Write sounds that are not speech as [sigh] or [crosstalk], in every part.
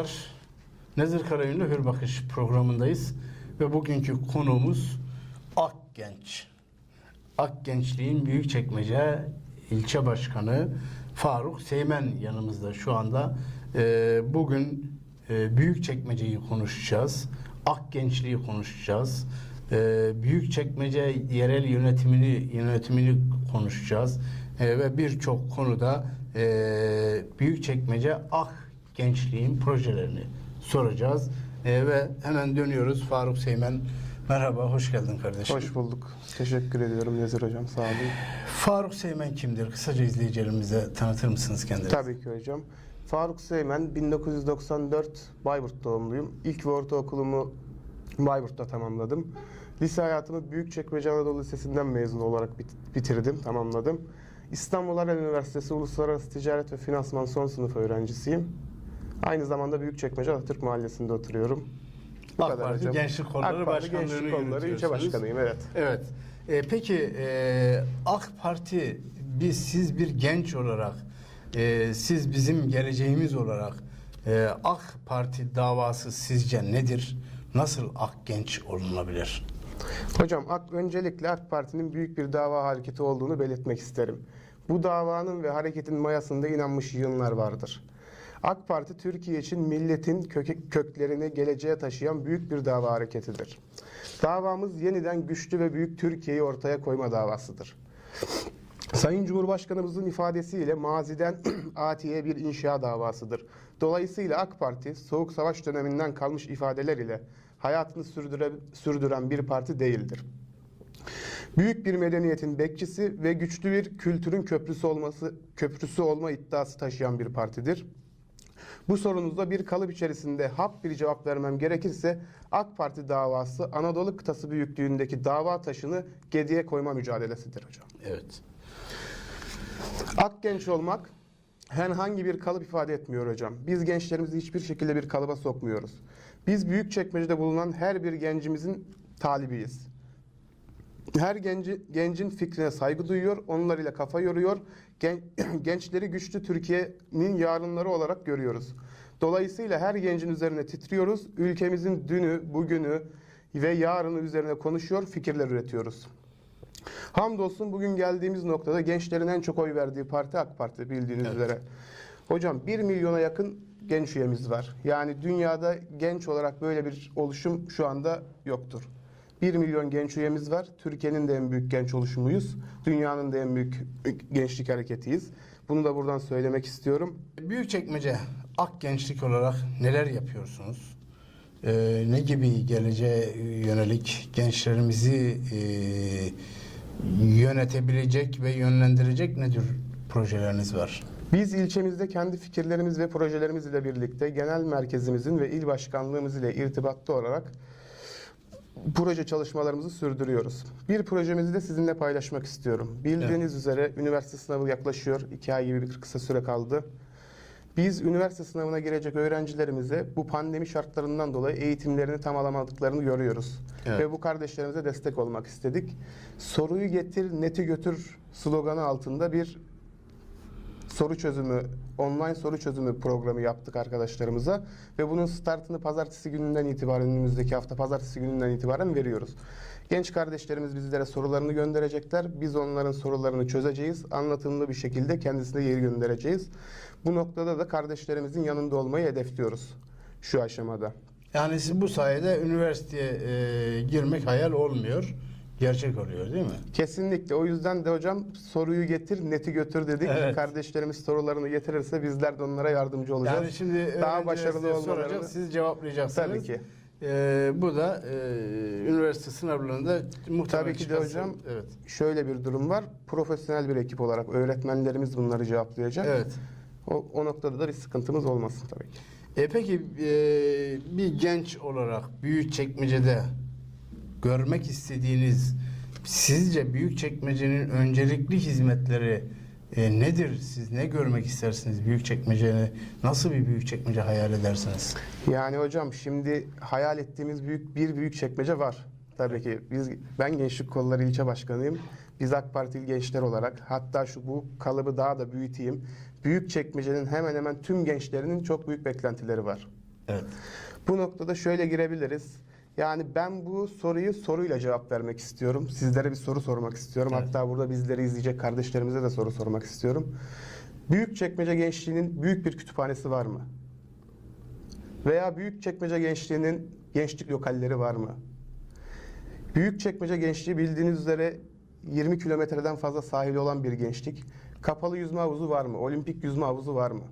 dostlar. Nezir Karayünlü Hür Bakış programındayız. Ve bugünkü konuğumuz Akgenç. Akgençliğin Büyükçekmece ilçe başkanı Faruk Seymen yanımızda şu anda. Ee, bugün e, Büyükçekmece'yi konuşacağız. Akgençliği konuşacağız. Ee, Büyükçekmece yerel yönetimini yönetimini konuşacağız. Ee, ve birçok konuda e, Büyükçekmece Ak Gençliğin projelerini soracağız. Ee, ve hemen dönüyoruz Faruk Seymen. Merhaba, hoş geldin kardeşim. Hoş bulduk. Teşekkür ediyorum Nezir Hocam. Sağ olun. Faruk Seymen kimdir? Kısaca izleyicilerimize tanıtır mısınız kendinizi? Tabii ki hocam. Faruk Seymen 1994 Bayburt doğumluyum. İlk ve ortaokulumu Bayburt'ta tamamladım. Lise hayatımı Büyükçekmece Anadolu Lisesi'nden mezun olarak bit- bitirdim, tamamladım. İstanbul Aral Üniversitesi Uluslararası Ticaret ve Finansman son sınıf öğrencisiyim. Aynı zamanda Büyükçekmece Atatürk Mahallesi'nde oturuyorum. Bu AK Parti hocam. Gençlik Kolları AK Parti Gençlik Kolları ilçe yürütüyorsunuz. başkanıyım, evet. Evet. Ee, peki e, AK Parti biz siz bir genç olarak e, siz bizim geleceğimiz olarak e, AK Parti davası sizce nedir? Nasıl ak genç olunabilir? Hocam AK, öncelikle AK Parti'nin büyük bir dava hareketi olduğunu belirtmek isterim. Bu davanın ve hareketin mayasında inanmış yığınlar vardır. AK Parti Türkiye için milletin köklerini geleceğe taşıyan büyük bir dava hareketidir. Davamız yeniden güçlü ve büyük Türkiye'yi ortaya koyma davasıdır. Sayın Cumhurbaşkanımızın ifadesiyle maziden [clears throat] atiye bir inşa davasıdır. Dolayısıyla AK Parti Soğuk Savaş döneminden kalmış ifadeler ile hayatını sürdüre, sürdüren bir parti değildir. Büyük bir medeniyetin bekçisi ve güçlü bir kültürün köprüsü olması köprüsü olma iddiası taşıyan bir partidir. Bu sorunuzda bir kalıp içerisinde hap bir cevap vermem gerekirse AK Parti davası Anadolu kıtası büyüklüğündeki dava taşını gediye koyma mücadelesidir hocam. Evet. Ak genç olmak herhangi bir kalıp ifade etmiyor hocam. Biz gençlerimizi hiçbir şekilde bir kalıba sokmuyoruz. Biz büyük çekmecede bulunan her bir gencimizin talibiyiz. Her genci, gencin fikrine saygı duyuyor, onlarıyla kafa yoruyor. Gen- [clears throat] gençleri güçlü Türkiye'nin yarınları olarak görüyoruz. Dolayısıyla her gencin üzerine titriyoruz. Ülkemizin dünü, bugünü ve yarını üzerine konuşuyor, fikirler üretiyoruz. Hamdolsun bugün geldiğimiz noktada gençlerin en çok oy verdiği parti AK Parti bildiğiniz Evet. üzere. Hocam 1 milyona yakın genç üyemiz var. Yani dünyada genç olarak böyle bir oluşum şu anda yoktur. 1 milyon genç üyemiz var. Türkiye'nin de en büyük genç oluşumuyuz. Dünyanın da en büyük gençlik hareketiyiz. Bunu da buradan söylemek istiyorum. Büyükçekmece Ak Gençlik olarak neler yapıyorsunuz? Ee, ne gibi geleceğe yönelik gençlerimizi e, yönetebilecek ve yönlendirecek ne tür projeleriniz var? Biz ilçemizde kendi fikirlerimiz ve projelerimiz ile birlikte genel merkezimizin ve il başkanlığımız ile irtibatlı olarak proje çalışmalarımızı sürdürüyoruz. Bir projemizi de sizinle paylaşmak istiyorum. Bildiğiniz üzere üniversite sınavı yaklaşıyor. İki ay gibi bir kısa süre kaldı. Biz üniversite sınavına girecek öğrencilerimize bu pandemi şartlarından dolayı eğitimlerini tamamlamadıklarını görüyoruz. Evet. Ve bu kardeşlerimize destek olmak istedik. Soruyu getir, neti götür sloganı altında bir soru çözümü, online soru çözümü programı yaptık arkadaşlarımıza ve bunun startını pazartesi gününden itibaren önümüzdeki hafta pazartesi gününden itibaren veriyoruz. Genç kardeşlerimiz bizlere sorularını gönderecekler. Biz onların sorularını çözeceğiz. Anlatımlı bir şekilde kendisine geri göndereceğiz. Bu noktada da kardeşlerimizin yanında olmayı hedefliyoruz şu aşamada. Yani siz bu sayede üniversiteye e, girmek hayal olmuyor, gerçek oluyor değil mi? Kesinlikle. O yüzden de hocam soruyu getir, neti götür dedik. Evet. Kardeşlerimiz sorularını getirirse bizler de onlara yardımcı olacağız. Yani şimdi Daha öğrenciler başarılı olmalarını- soracak, siz cevaplayacaksınız. Tabii ki. E, bu da e, üniversite sınavlarında muhtemelen Tabii ki de hocam. Evet. Şöyle bir durum var. Profesyonel bir ekip olarak öğretmenlerimiz bunları cevaplayacak. Evet. O, o noktada da bir sıkıntımız olmasın tabii ki. E peki e, bir genç olarak büyük çekmecede görmek istediğiniz sizce büyük çekmecenin öncelikli hizmetleri e, nedir? Siz ne görmek istersiniz büyük çekmeceni? Nasıl bir büyük çekmece hayal edersiniz? Yani hocam şimdi hayal ettiğimiz büyük bir büyük çekmece var. Tabii ki biz ben Gençlik Kolları ilçe başkanıyım. Biz AK Partili gençler olarak hatta şu bu kalıbı daha da büyüteyim. Büyük çekmecenin hemen hemen tüm gençlerinin çok büyük beklentileri var. Evet. Bu noktada şöyle girebiliriz. Yani ben bu soruyu soruyla cevap vermek istiyorum. Sizlere bir soru sormak istiyorum. Evet. Hatta burada bizleri izleyecek kardeşlerimize de soru sormak istiyorum. Büyükçekmece Gençliği'nin büyük bir kütüphanesi var mı? Veya Büyükçekmece Gençliği'nin gençlik lokalleri var mı? Büyükçekmece Gençliği bildiğiniz üzere 20 kilometreden fazla sahili olan bir gençlik. Kapalı yüzme havuzu var mı? Olimpik yüzme havuzu var mı?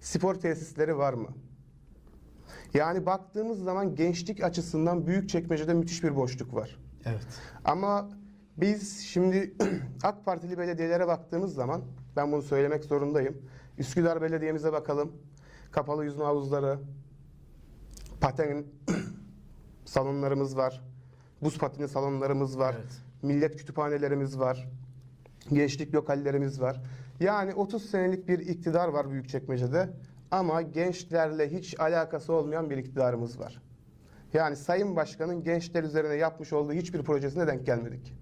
Spor tesisleri var mı? Yani baktığımız zaman gençlik açısından Büyükçekmece'de müthiş bir boşluk var. Evet. Ama biz şimdi [clears throat] AK Partili belediyelere baktığımız zaman ben bunu söylemek zorundayım. Üsküdar Belediye'mize bakalım. Kapalı yüzme havuzları, paten [clears throat] salonlarımız var. Buz pateni salonlarımız var. Evet. Millet kütüphanelerimiz var. Gençlik lokallerimiz var. Yani 30 senelik bir iktidar var Büyükçekmece'de ama gençlerle hiç alakası olmayan bir iktidarımız var. Yani Sayın Başkan'ın gençler üzerine yapmış olduğu hiçbir projesine denk gelmedik.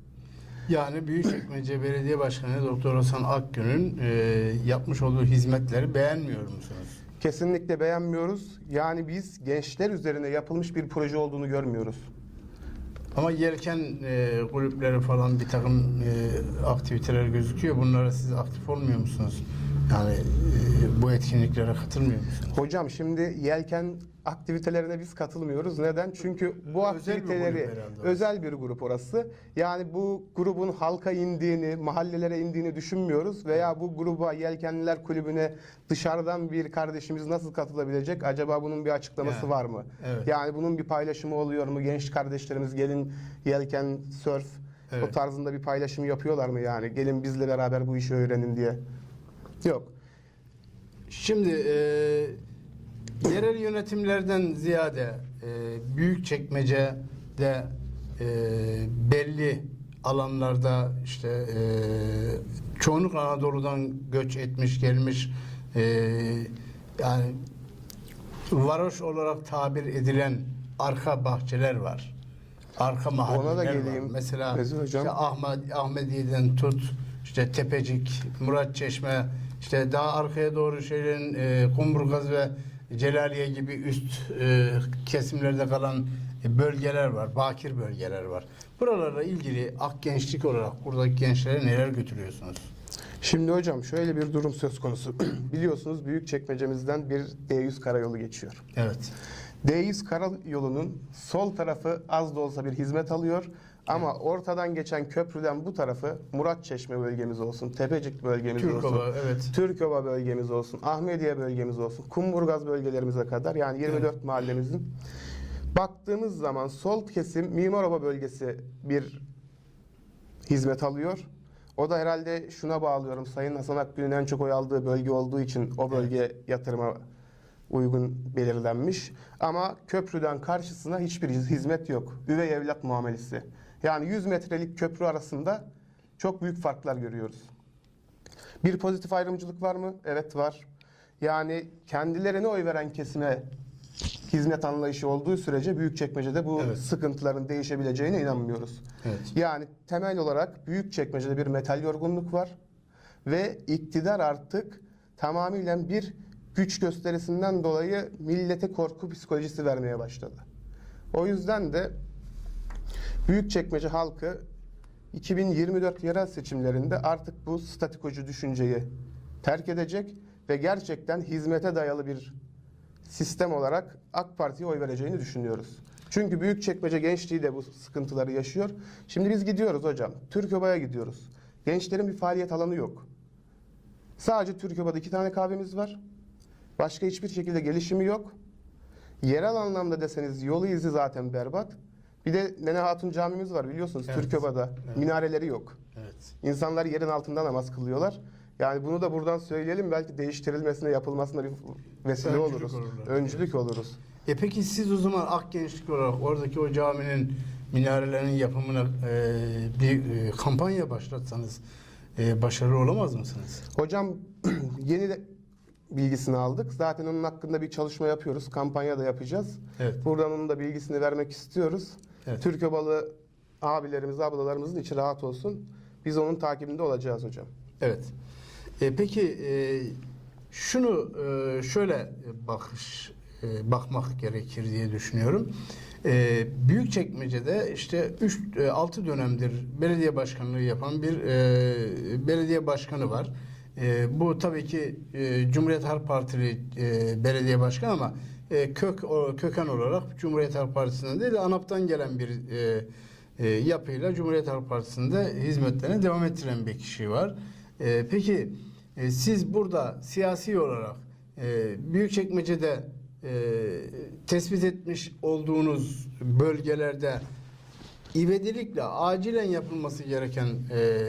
Yani Büyükçekmece Belediye Başkanı Doktor Hasan Akgün'ün e, yapmış olduğu hizmetleri beğenmiyor musunuz? Kesinlikle beğenmiyoruz. Yani biz gençler üzerine yapılmış bir proje olduğunu görmüyoruz. Ama yelken e, kulüpleri falan bir takım e, aktiviteler gözüküyor. Bunlara siz aktif olmuyor musunuz? Yani e, bu etkinliklere katılmıyor musunuz? Hocam şimdi yelken aktivitelerine biz katılmıyoruz. Neden? Çünkü bu Özel bir aktiviteleri grup herhalde özel bir grup orası. Yani bu grubun halka indiğini, mahallelere indiğini düşünmüyoruz veya bu gruba Yelkenliler Kulübü'ne dışarıdan bir kardeşimiz nasıl katılabilecek? Acaba bunun bir açıklaması Yani, var mı? evet. Yani bunun bir paylaşımı oluyor mu? Genç kardeşlerimiz gelin yelken, surf o Evet. tarzında bir paylaşım yapıyorlar mı yani? Gelin bizle beraber bu işi öğrenin diye. Yok. Şimdi e, yerel yönetimlerden ziyade e, Büyükçekmece'de e, belli alanlarda işte e, çoğunlukla Anadolu'dan göç etmiş gelmiş e, yani varoş olarak tabir edilen arka bahçeler var. Arka mahalleler Ona da var. geleyim. Mesela Rezil hocam. işte Ahmet Ahmediye'den tut işte Tepecik, Murat Çeşme işte daha arkaya doğru şeylerin e, Kumburgaz ve Celaliye gibi üst e, kesimlerde kalan e, bölgeler var. Bakir bölgeler var. Buralarla ilgili ak gençlik olarak buradaki gençlere neler götürüyorsunuz? Şimdi hocam şöyle bir durum söz konusu. [clears throat] Biliyorsunuz büyük çekmecemizden bir D100 karayolu geçiyor. Evet. D100 karayolunun sol tarafı az da olsa bir hizmet alıyor. Ama ortadan geçen köprüden bu tarafı Murat Çeşme bölgemiz olsun, Tepecik bölgemiz olsun, Türkova evet. Türkova bölgemiz olsun, Ahmediye bölgemiz olsun, Kumburgaz bölgelerimize kadar yani 24 mahallemizin baktığımız zaman sol kesim Mimaroba bölgesi bir hizmet alıyor. O da herhalde şuna bağlıyorum. Sayın Hasan Akgül'ün en çok oy aldığı bölge olduğu için o bölge yatırıma uygun belirlenmiş. Ama köprüden karşısına hiçbir hiz- hizmet yok. Üvey evlat muamelesi. Yani 100 metrelik köprü arasında çok büyük farklar görüyoruz. Bir pozitif ayrımcılık var mı? Evet var. Yani kendilerine oy veren kesime hizmet anlayışı olduğu sürece Büyükçekmece'de bu Evet. sıkıntıların değişebileceğine inanmıyoruz. Evet. Yani temel olarak Büyükçekmece'de bir metal yorgunluk var ve iktidar artık tamamıyla bir güç gösterisinden dolayı millete korku psikolojisi vermeye başladı. O yüzden de Büyükçekmece halkı 2024 yerel seçimlerinde artık bu statikocu düşünceyi terk edecek ve gerçekten hizmete dayalı bir sistem olarak AK Parti'ye oy vereceğini düşünüyoruz. Çünkü Büyükçekmece gençliği de bu sıkıntıları yaşıyor. Şimdi biz gidiyoruz hocam. Türkoba'ya gidiyoruz. Gençlerin bir faaliyet alanı yok. Sadece Türkoba'da iki tane kahvemiz var. Başka hiçbir şekilde gelişimi yok. Yerel anlamda deseniz yolu izi zaten berbat. Bir de Nene Hatun camimiz var biliyorsunuz Evet. Türkoba'da. Evet. Minareleri yok. Evet. İnsanlar yerin altında namaz kılıyorlar. Yani bunu da buradan söyleyelim belki değiştirilmesine yapılmasına bir vesile Öncülük oluruz. olurlar. Öncülük oluruz. E peki siz o zaman ak gençlik olarak oradaki o caminin minarelerinin yapımına e, bir e, kampanya başlatsanız e, başarılı olamaz mısınız? Hocam [clears throat] yeni de bilgisini aldık. Zaten onun hakkında bir çalışma yapıyoruz. Kampanya da yapacağız. Evet. Buradan onun da bilgisini vermek istiyoruz. Evet. Türkobalı abilerimiz, ablalarımızın içi rahat olsun. Biz onun takibinde olacağız hocam. Evet. E, peki e, şunu e, şöyle bakış e, e, bakmak gerekir diye düşünüyorum. E, Büyükçekmece'de işte 3 6 dönemdir belediye başkanlığı yapan bir e, belediye başkanı var. E, bu tabii ki e, Cumhuriyet Halk Partili e, belediye başkanı ama e, kök o, köken olarak Cumhuriyet Halk Partisi'nden değil de ANAP'tan gelen bir e, e, yapıyla Cumhuriyet Halk Partisi'nde hizmetlerine devam ettiren bir kişi var. E, peki e, siz burada siyasi olarak e, Büyükçekmece'de e, tespit etmiş olduğunuz bölgelerde ivedilikle acilen yapılması gereken e,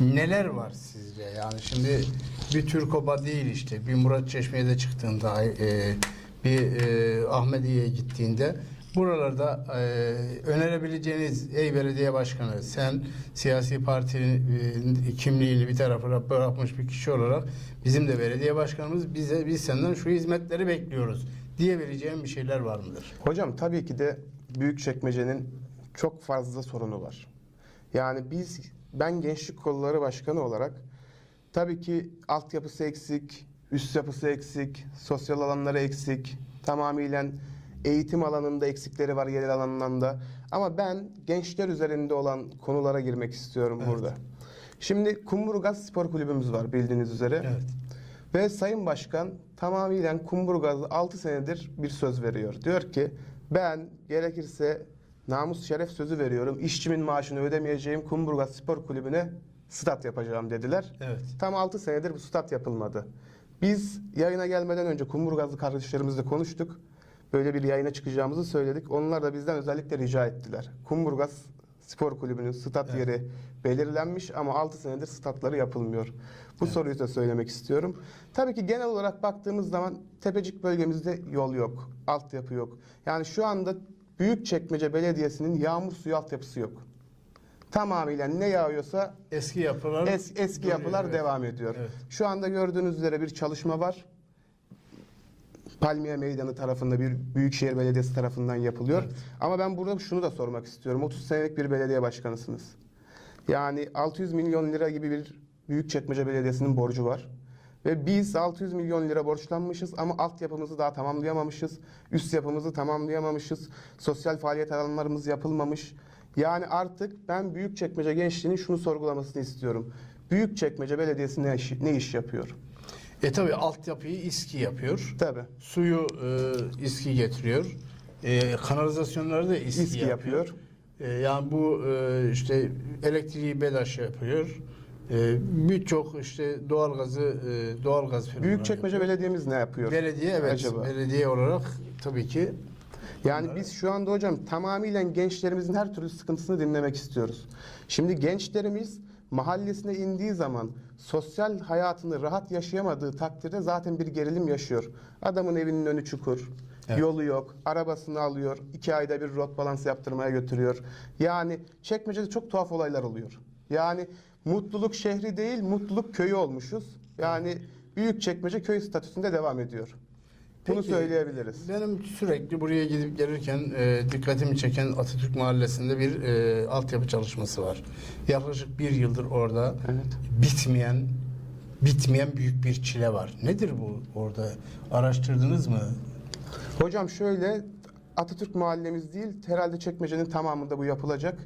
neler var sizce? Yani şimdi bir Türkoba değil işte bir Murat Çeşme'ye de çıktığında e, bir e, Ahmediye'ye gittiğinde buralarda e, önerebileceğiniz ey belediye başkanı sen siyasi partinin e, kimliğini bir tarafa bırakmış bir kişi olarak bizim de belediye başkanımız bize biz senden şu hizmetleri bekliyoruz diyebileceğim bir şeyler var mıdır? Hocam tabii ki de Büyükçekmece'nin çok fazla sorunu var. Yani biz ben Gençlik Kolları Başkanı olarak tabii ki altyapısı eksik, üst yapısı eksik, sosyal alanları eksik, tamamıyla eğitim alanında eksikleri var yerel alanında. Ama ben gençler üzerinde olan konulara girmek istiyorum Evet. burada. Şimdi Kumburgaz Spor Kulübümüz var bildiğiniz üzere. Evet. Ve Sayın Başkan tamamıyla Kumburgaz'a 6 senedir bir söz veriyor. Diyor ki ben gerekirse namus şeref sözü veriyorum. İşçimin maaşını ödemeyeceğim Kumburgaz Spor Kulübü'ne stat yapacağım dediler. Evet. Tam 6 senedir bu stat yapılmadı. Biz yayına gelmeden önce Kumburgazlı kardeşlerimizle konuştuk. Böyle bir yayına çıkacağımızı söyledik. Onlar da bizden özellikle rica ettiler. Kumburgaz Spor Kulübü'nün stat Evet. yeri belirlenmiş ama 6 senedir statları yapılmıyor. Bu soruyu da söylemek istiyorum. Tabii ki genel olarak baktığımız zaman Tepecik bölgemizde yol yok, altyapı yok. Yani şu anda Büyükçekmece Belediyesi'nin yağmur suyu altyapısı yok. Tamamıyla ne yağıyorsa Eski yapılar Es, eski duruyor, yapılar evet. devam ediyor. Evet. Şu anda gördüğünüz üzere bir çalışma var. Palmiye Meydanı tarafında bir Büyükşehir Belediyesi tarafından yapılıyor. Evet. Ama ben burada şunu da sormak istiyorum. 30 senelik bir belediye başkanısınız. Yani 600 milyon lira gibi bir Büyükçekmece Belediyesi'nin borcu var. Ve biz 600 milyon lira borçlanmışız ama altyapımızı daha tamamlayamamışız. Üst yapımızı tamamlayamamışız. Sosyal faaliyet alanlarımız yapılmamış. Yani artık ben Büyükçekmece gençliğinin şunu sorgulamasını istiyorum. Büyükçekmece Belediyesi ne iş, ne iş yapıyor? E tabi altyapıyı İSKİ yapıyor. Tabii. Suyu e, İSKİ getiriyor. E, kanalizasyonları da İSKİ, İSKİ yapıyor. yapıyor. E, yani bu e, işte elektriği BEDAŞ yapıyor. E, Birçok işte doğalgazı e, doğalgaz firmaları Büyükçekmece yapıyor. Belediyemiz ne yapıyor? Belediye evet Acaba? belediye olarak tabii ki Yani biz şu anda hocam tamamıyla gençlerimizin her türlü sıkıntısını dinlemek istiyoruz. Şimdi gençlerimiz mahallesine indiği zaman sosyal hayatını rahat yaşayamadığı takdirde zaten bir gerilim yaşıyor. Adamın evinin önü çukur, Evet. yolu yok, arabasını alıyor, iki ayda bir rot balans yaptırmaya götürüyor. Yani çekmecede çok tuhaf olaylar oluyor. Yani mutluluk şehri değil, mutluluk köyü olmuşuz. Yani büyük çekmece köy statüsünde devam ediyor. Bunu Peki, söyleyebiliriz. Benim sürekli buraya gidip gelirken e, dikkatimi çeken Atatürk Mahallesi'nde bir e, altyapı çalışması var. Yaklaşık bir yıldır orada Evet. bitmeyen bitmeyen büyük bir çile var. Nedir bu orada? Araştırdınız mı? Hocam şöyle Atatürk mahallemiz değil herhalde çekmecenin tamamında bu yapılacak.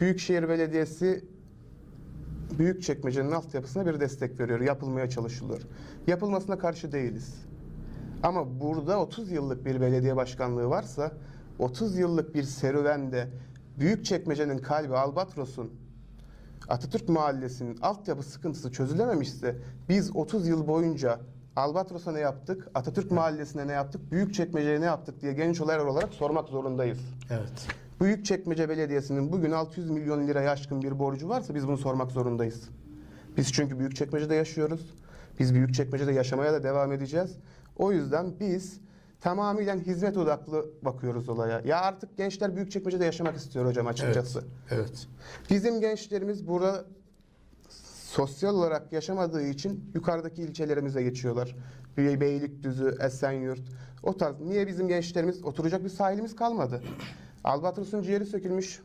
Büyükşehir Belediyesi Büyükçekmece'nin altyapısına bir destek veriyor. Yapılmaya çalışılıyor. Yapılmasına karşı değiliz. Ama burada 30 yıllık bir belediye başkanlığı varsa 30 yıllık bir serüvende Büyükçekmece'nin kalbi Albatros'un Atatürk Mahallesi'nin altyapı sıkıntısı çözülememişse biz 30 yıl boyunca Albatros'a ne yaptık, Atatürk Mahallesi'ne ne yaptık, Büyükçekmece'ye ne yaptık diye genç olaylar olarak sormak zorundayız. Evet. Büyükçekmece Belediyesi'nin bugün 600 milyon liraya aşkın bir borcu varsa biz bunu sormak zorundayız. Biz çünkü Büyükçekmece'de yaşıyoruz. Biz Büyükçekmece'de yaşamaya da devam edeceğiz. O yüzden biz tamamen hizmet odaklı bakıyoruz olaya. Ya artık gençler Büyükçekmece'de yaşamak istiyor hocam açıkçası. Evet. Evet. Bizim gençlerimiz burada sosyal olarak yaşamadığı için yukarıdaki ilçelerimize geçiyorlar. Bey- Beylikdüzü, Esenyurt. O tarz. Niye bizim gençlerimiz oturacak bir sahilimiz kalmadı? Albatros'un ciğeri sökülmüş.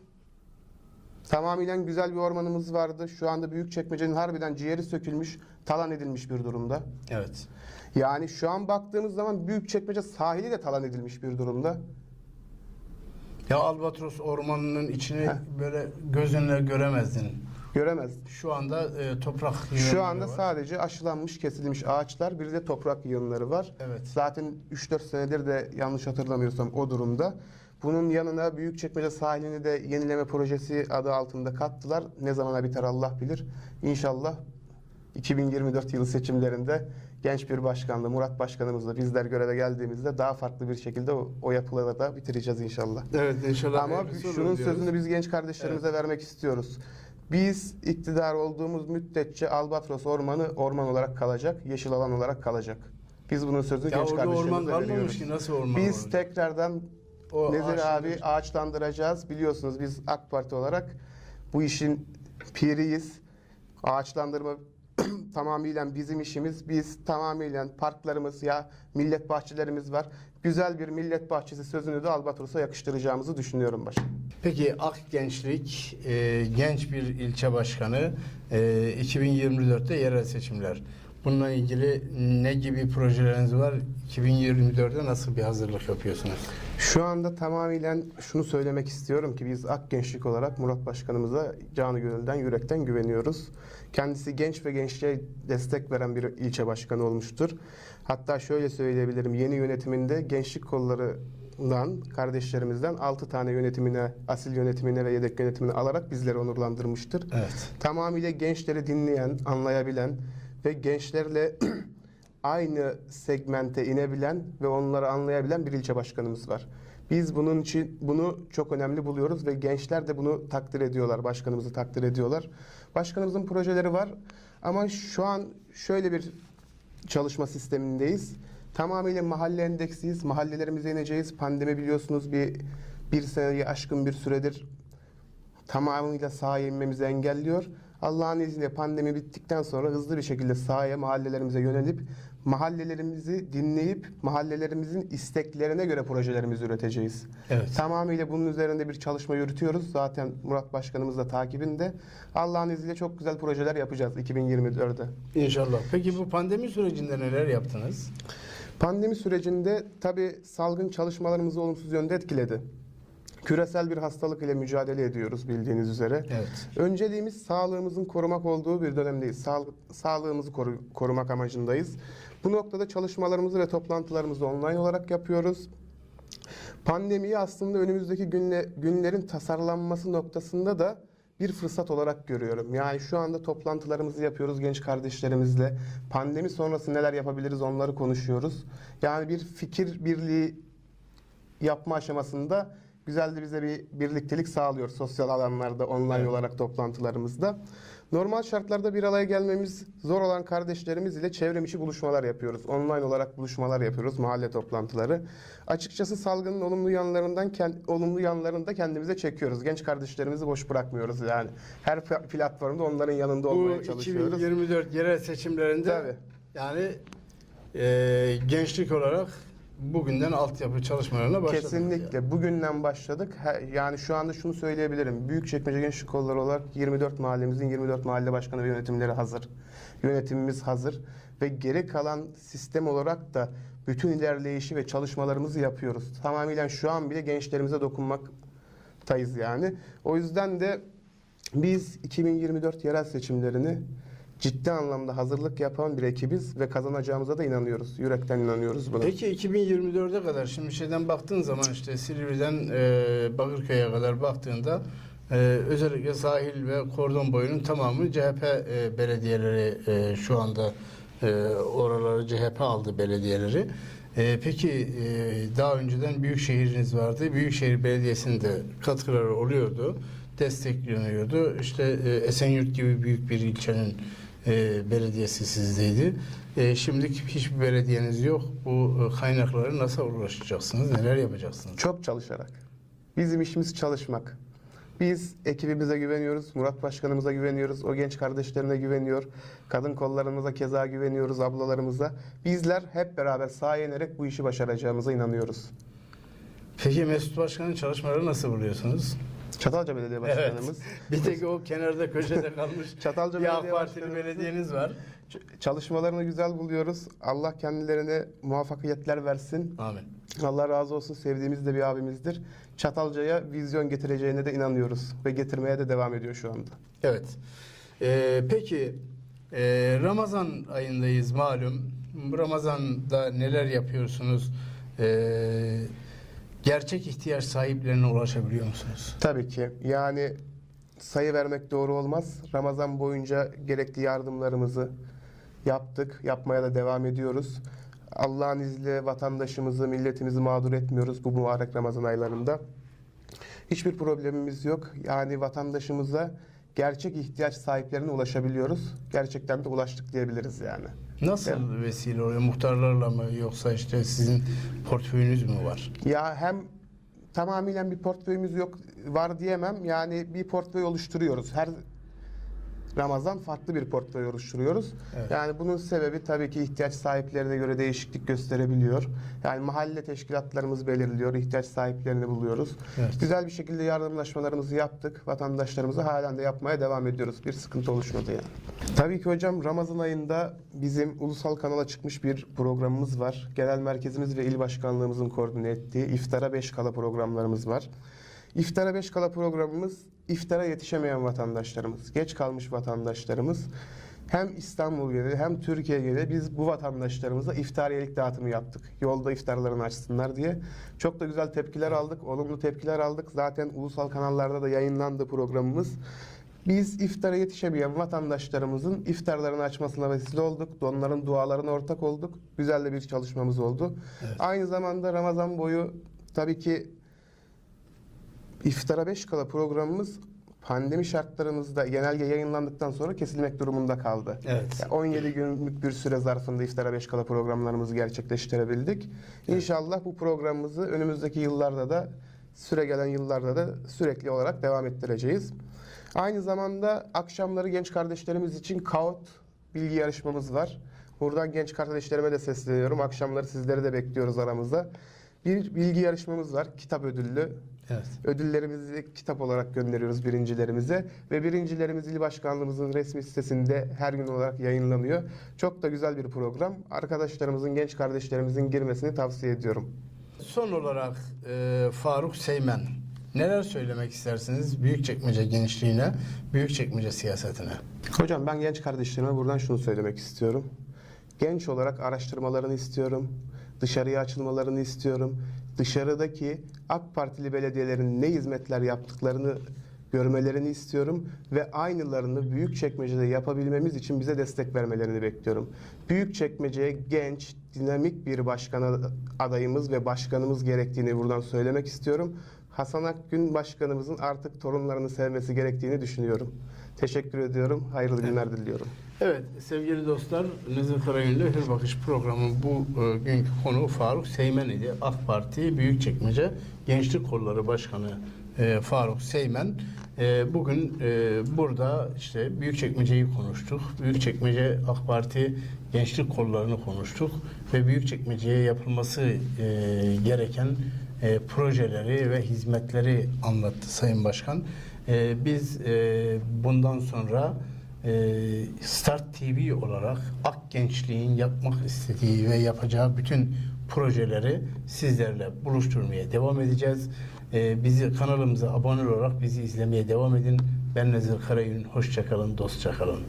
Tamamıyla güzel bir ormanımız vardı. Şu anda Büyükçekmece'nin harbiden ciğeri sökülmüş, talan edilmiş bir durumda. Evet. Yani şu an baktığımız zaman Büyükçekmece sahili de talan edilmiş bir durumda. Ya Albatros ormanının içini böyle gözünle göremezdin. Göremez. Şu anda e, toprak Şu yığınları anda var. sadece aşılanmış, kesilmiş ağaçlar, bir de toprak yığınları var. Evet. Zaten 3-4 senedir de yanlış hatırlamıyorsam o durumda. Bunun yanına Büyükçekmece sahilini de yenileme projesi adı altında kattılar. Ne zamana biter Allah bilir. İnşallah 2024 yılı seçimlerinde genç bir başkanla, Murat Başkanımızla bizler göreve geldiğimizde daha farklı bir şekilde o, o yapıları da bitireceğiz inşallah. Evet inşallah. Ama şunun diyoruz. sözünü biz genç kardeşlerimize vermek istiyoruz. Biz iktidar olduğumuz müddetçe Albatros Ormanı orman olarak kalacak, yeşil alan olarak kalacak. Biz bunun sözünü Ya genç orada orman kardeşlerimize kalmamış veriyoruz. ki nasıl orman Biz olacak? tekrardan O ağaçlar- abi ağaçlandıracağız. Biliyorsunuz biz AK Parti olarak bu işin piriyiz. Ağaçlandırma [clears throat] tamamıyla bizim işimiz. Biz tamamıyla parklarımız ya millet bahçelerimiz var. Güzel bir millet bahçesi sözünü de Albatros'a yakıştıracağımızı düşünüyorum başkanım. Peki Ak Gençlik e, genç bir ilçe başkanı e, 2024'te yerel seçimler. Bununla ilgili ne gibi projeleriniz var? 2024'de nasıl bir hazırlık yapıyorsunuz? Şu anda tamamıyla şunu söylemek istiyorum ki biz Ak Gençlik olarak Murat Başkanımıza canı gönülden, yürekten güveniyoruz. Kendisi genç ve gençliğe destek veren bir ilçe başkanı olmuştur. Hatta şöyle söyleyebilirim, yeni yönetiminde gençlik kollarından, kardeşlerimizden 6 tane yönetimine, asil yönetimine ve yedek yönetimine alarak bizleri onurlandırmıştır. Evet. Tamamıyla gençleri dinleyen, anlayabilen ve gençlerle [clears throat] aynı segmente inebilen ve onları anlayabilen bir ilçe başkanımız var. Biz bunun için bunu çok önemli buluyoruz ve gençler de bunu takdir ediyorlar, başkanımızı takdir ediyorlar. Başkanımızın projeleri var ama şu an şöyle bir çalışma sistemindeyiz. Tamamıyla mahalle endeksiyiz. Mahallelerimize ineceğiz. Pandemi biliyorsunuz bir bir seneyi aşkın bir süredir tamamıyla sahaya inmemizi engelliyor. Allah'ın izniyle pandemi bittikten sonra hızlı bir şekilde sahaya, mahallelerimize yönelip mahallelerimizi dinleyip mahallelerimizin isteklerine göre projelerimizi üreteceğiz. Evet. Tamamıyla bunun üzerinde bir çalışma yürütüyoruz. Zaten Murat Başkanımız da takibinde. Allah'ın izniyle çok güzel projeler yapacağız 2024'de. İnşallah. Peki bu pandemi sürecinde neler yaptınız? Pandemi sürecinde tabi salgın çalışmalarımızı olumsuz yönde etkiledi. Küresel bir hastalık ile mücadele ediyoruz bildiğiniz üzere. Evet. Önceliğimiz sağlığımızın korumak olduğu bir dönemdeyiz. Sağ- sağlığımızı koru- korumak amacındayız. Bu noktada çalışmalarımızı ve toplantılarımızı online olarak yapıyoruz. Pandemiyi aslında önümüzdeki günle, günlerin tasarlanması noktasında da bir fırsat olarak görüyorum. Yani şu anda toplantılarımızı yapıyoruz genç kardeşlerimizle. Pandemi sonrası neler yapabiliriz onları konuşuyoruz. Yani bir fikir birliği yapma aşamasında güzel de bize bir birliktelik sağlıyor sosyal alanlarda, online Evet. olarak toplantılarımızda. Normal şartlarda bir araya gelmemiz zor olan kardeşlerimiz ile çevrim içi buluşmalar yapıyoruz. Online olarak buluşmalar yapıyoruz, mahalle toplantıları. Açıkçası salgının olumlu yanlarından olumlu yanlarını da kendimize çekiyoruz. Genç kardeşlerimizi boş bırakmıyoruz yani. Her pla- platformda onların yanında Bu olmaya çalışıyoruz. 2024 yerel seçimlerinde Tabii. yani e, gençlik olarak bugünden altyapı çalışmalarına başladınız. Kesinlikle. Bugünden başladık. Yani şu anda şunu söyleyebilirim. Büyükçekmece Gençlik Kolları olarak 24 mahallemizin 24 mahalle başkanı ve yönetimleri hazır. Yönetimimiz hazır. Ve geri kalan sistem olarak da bütün ilerleyişi ve çalışmalarımızı yapıyoruz. Tamamıyla şu an bile gençlerimize dokunmaktayız yani. O yüzden de biz 2024 yerel seçimlerini ciddi anlamda hazırlık yapan bir ekibiz ve kazanacağımıza da inanıyoruz. Yürekten inanıyoruz buna. Peki 2024'e kadar şimdi şeyden baktığın zaman işte Silivri'den e, Bakırköy'e kadar baktığında e, özellikle sahil ve kordon boyunun tamamı CHP e, belediyeleri e, şu anda e, oraları CHP aldı belediyeleri. E, peki e, daha önceden büyük şehriniz vardı. Büyükşehir Belediyesi'nin de katkıları oluyordu. Destekleniyordu. İşte e, Esenyurt gibi büyük bir ilçenin e, belediyesi sizdeydi. E, şimdilik hiçbir belediyeniz yok. Bu e, kaynaklara nasıl ulaşacaksınız? Neler yapacaksınız? Çok çalışarak. Bizim işimiz çalışmak. Biz ekibimize güveniyoruz, Murat Başkanımıza güveniyoruz, o genç kardeşlerine güveniyor, kadın kollarımıza keza güveniyoruz, ablalarımıza. Bizler hep beraber sahaya inerek bu işi başaracağımıza inanıyoruz. Peki Mesut Başkan'ın çalışmaları nasıl buluyorsunuz? Çatalca Belediye Evet. Başkanımız. [laughs] Bir tek o kenarda köşede kalmış [laughs] Çatalca bir Belediye Partili belediyeniz var. Çalışmalarını güzel buluyoruz. Allah kendilerine muvaffakiyetler versin. Amin. Allah razı olsun. Sevdiğimiz de bir abimizdir. Çatalca'ya vizyon getireceğine de inanıyoruz. Ve getirmeye de devam ediyor şu anda. Evet. Ee, peki e, Ramazan ayındayız malum. Ramazan'da neler yapıyorsunuz? Ee, gerçek ihtiyaç sahiplerine ulaşabiliyor musunuz? Tabii ki. Yani sayı vermek doğru olmaz. Ramazan boyunca gerekli yardımlarımızı yaptık. Yapmaya da devam ediyoruz. Allah'ın izniyle vatandaşımızı, milletimizi mağdur etmiyoruz bu mübarek Ramazan aylarında. Hiçbir problemimiz yok. Yani vatandaşımıza gerçek ihtiyaç sahiplerine ulaşabiliyoruz. Gerçekten de ulaştık diyebiliriz yani. Nasıl vesile oluyor? Muhtarlarla mı yoksa işte sizin portföyünüz mü var? Ya hem tamamıyla bir portföyümüz yok var diyemem. Yani bir portföy oluşturuyoruz. Her Ramazan farklı bir portföy oluşturuyoruz. Evet. Yani bunun sebebi tabii ki ihtiyaç sahiplerine göre değişiklik gösterebiliyor. Yani mahalle teşkilatlarımız belirliyor, ihtiyaç sahiplerini buluyoruz. Evet. Güzel bir şekilde yardımlaşmalarımızı yaptık. Vatandaşlarımıza halen de yapmaya devam ediyoruz. Bir sıkıntı oluşmadı yani. Tabii ki hocam Ramazan ayında bizim ulusal kanala çıkmış bir programımız var. Genel merkezimiz ve il başkanlığımızın koordine ettiği İftara 5 Kala programlarımız var. İftara 5 Kala programımız iftara yetişemeyen vatandaşlarımız, geç kalmış vatandaşlarımız hem İstanbul geneli hem Türkiye geneli biz bu vatandaşlarımıza iftariyelik dağıtımı yaptık. Yolda iftarlarını açsınlar diye. Çok da güzel tepkiler aldık, olumlu tepkiler aldık. Zaten ulusal kanallarda da yayınlandı programımız. Biz iftara yetişemeyen vatandaşlarımızın iftarlarını açmasına vesile olduk. Onların dualarına ortak olduk. Güzel de bir çalışmamız oldu. Aynı zamanda Ramazan boyu tabii ki İftara 5 kala programımız pandemi şartlarımızda genelge yayınlandıktan sonra kesilmek durumunda kaldı. Evet. Yani 17 günlük bir süre zarfında İftara 5 kala programlarımızı gerçekleştirebildik. İnşallah bu programımızı önümüzdeki yıllarda da süre gelen yıllarda da sürekli olarak devam ettireceğiz. Aynı zamanda akşamları genç kardeşlerimiz için KAOT bilgi yarışmamız var. Buradan genç kardeşlerime de sesleniyorum. Akşamları sizleri de bekliyoruz aramızda. Bir bilgi yarışmamız var. Kitap ödüllü. Evet. Ödüllerimizi kitap olarak gönderiyoruz birincilerimize ve birincilerimiz il başkanlığımızın resmi sitesinde her gün olarak yayınlanıyor. Çok da güzel bir program. Arkadaşlarımızın, genç kardeşlerimizin girmesini tavsiye ediyorum. Son olarak e, Faruk Seymen. Neler söylemek istersiniz Büyükçekmece gençliğine, Büyükçekmece siyasetine? Hocam ben genç kardeşlerime buradan şunu söylemek istiyorum. Genç olarak araştırmalarını istiyorum. Dışarıya açılmalarını istiyorum. Dışarıdaki AK Partili belediyelerin ne hizmetler yaptıklarını görmelerini istiyorum ve aynılarını Büyükçekmece'de yapabilmemiz için bize destek vermelerini bekliyorum. Büyükçekmece'ye genç, dinamik bir başkan adayımız ve başkanımız gerektiğini buradan söylemek istiyorum. Hasan Akgün başkanımızın artık torunlarını sevmesi gerektiğini düşünüyorum. Teşekkür ediyorum. Hayırlı günler diliyorum. Evet sevgili dostlar Nezih Karagül'le Hür Bakış programı bu e, günkü konu Faruk Seymen idi. AK Parti Büyükçekmece Gençlik Kolları Başkanı e, Faruk Seymen. E, bugün e, burada işte Büyükçekmece'yi konuştuk. Büyükçekmece AK Parti Gençlik Kollarını konuştuk ve Büyükçekmece'ye yapılması e, gereken e, projeleri ve hizmetleri anlattı Sayın Başkan. E, biz e, bundan sonra Start TV olarak Ak Gençliğin yapmak istediği ve yapacağı bütün projeleri sizlerle buluşturmaya devam edeceğiz. E, bizi kanalımıza abone olarak bizi izlemeye devam edin. Ben Nezir Karayün. Hoşçakalın, dostça kalın.